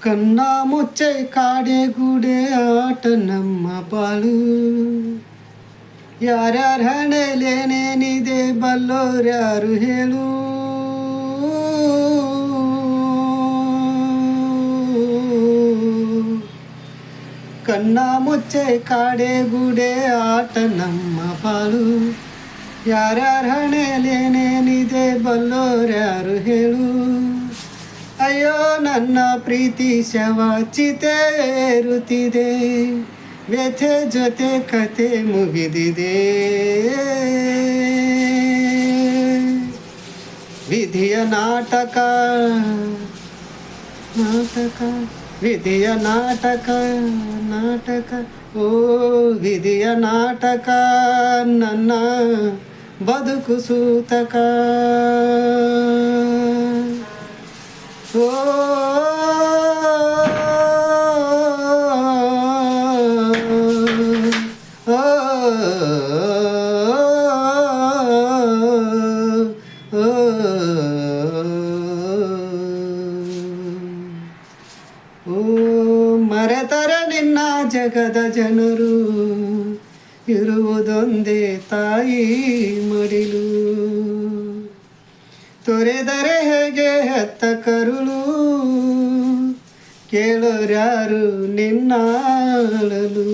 ಕನ್ನ ಮುಚ್ಚೆ ಕಾಡೆ ಗೂಡೆ ಆಟ ನಮ್ಮ ಪಾಲು ಯಾರ್ಯಾರ ಹಣೆಲೇನೇನಿದೆ ಬಲ್ಲೋರ್ಯಾರು ಹೇಳು ಕನ್ನ ಮುಚ್ಚೆ ಕಾಡೆ ಗೂಡೆ ಆಟ ನಮ್ಮ ಪಾಲು ಯಾರ್ಯಾರ ಹಣೆಲೇನೇನಿದೆ ಬಲ್ಲೋರ್ಯಾರು ಹೇಳು ಅಯ್ಯೋ ನನ್ನ ಪ್ರೀತಿ ಶವಚಿತೇರುತ್ತಿದೆ ವ್ಯಥೆ ಜೊತೆ ಕತೆ ಮುಗಿದಿದೆ. ವಿಧಿಯ ನಾಟಕ ನಾಟಕ, ವಿಧಿಯ ನಾಟಕ ನಾಟಕ, ಓ ವಿಧಿಯ ನಾಟಕ, ನನ್ನ ಬದುಕು ಸೂತಕ. ಓ, ಮರೆತರ ನಿನ್ನ ಜಗದ ಜನರು, ಇರುವುದೊಂದೇ ತಾಯಿ ಮಡಿಲು. ತೊರೆದರೆ ಹೇಗೆ ಹೆತ್ತ ಕರುಳು, ಕೇಳೋರ್ಯಾರು ನಿನ್ನಾಳಲು.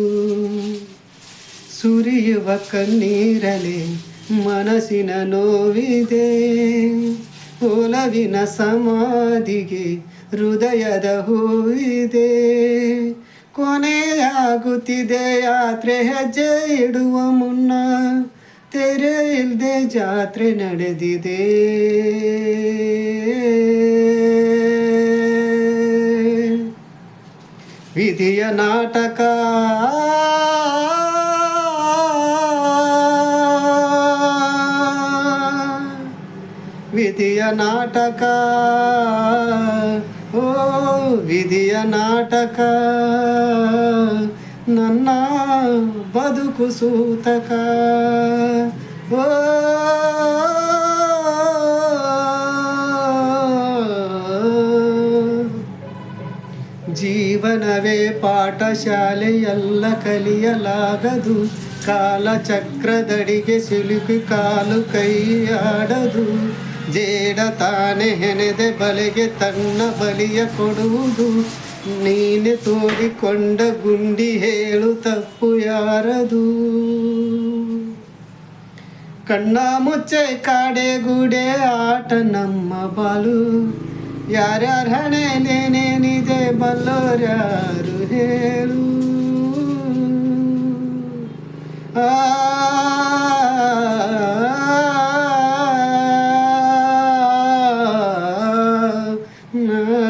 ಸುರಿಯುವ ಕಣ್ಣೀರಲಿ ಮನಸ್ಸಿನ ನೋವಿದೆ, ಒಲವಿನ ಸಮಾಧಿಗೆ ಹೃದಯದ ಹೂವಿದೆ. ಕೊನೆಯಾಗುತ್ತಿದೆ ಯಾತ್ರೆ, ಹೆಜ್ಜೆ ಇಡುವ ಮುನ್ನ ತೆರೆ ಇಲ್ಲದೆ ಜಾತ್ರೆ ನಡೆದಿದೆ. ವಿಧಿಯ ನಾಟಕ. ವಿಧಿಯ ನಾಟಕ. ಓ ವಿಧಿಯ ನಾಟಕ, ನನ್ನ ಬದುಕು ಸೂತಕ. ಓ, ಜೀವನವೇ ಪಾಠಶಾಲೆ ಎಲ್ಲ ಕಲಿಯಲಾಗದು. ಕಾಲಚಕ್ರದಡಿಗೆ ಸಿಲುಕಿ ಕಾಲು ಕೈಯಾಡದು. ಜೇಡ ತಾನೆ ಹೆಣೆದೆ ಬಲೆಗೆ ತನ್ನ ಬಲಿಯ ಕೊಡುವುದು. ನೀನೆ ತೋಡಿಕೊಂಡ ಗುಂಡಿ ಹೇಳು ತಪ್ಪು ಯಾರದು? ಕಣ್ಣ ಮುಚ್ಚೆ ಕಾಡೆ ಗುಡೆ ಆಟ ನಮ್ಮ ಬಾಲು. ಯಾರ್ಯಾರ ಹಣೆಲೇನೇನಿದೆ ಬಲ್ಲೋರ್ಯಾರು ಹೇಳು. ಆ Mm-hmm.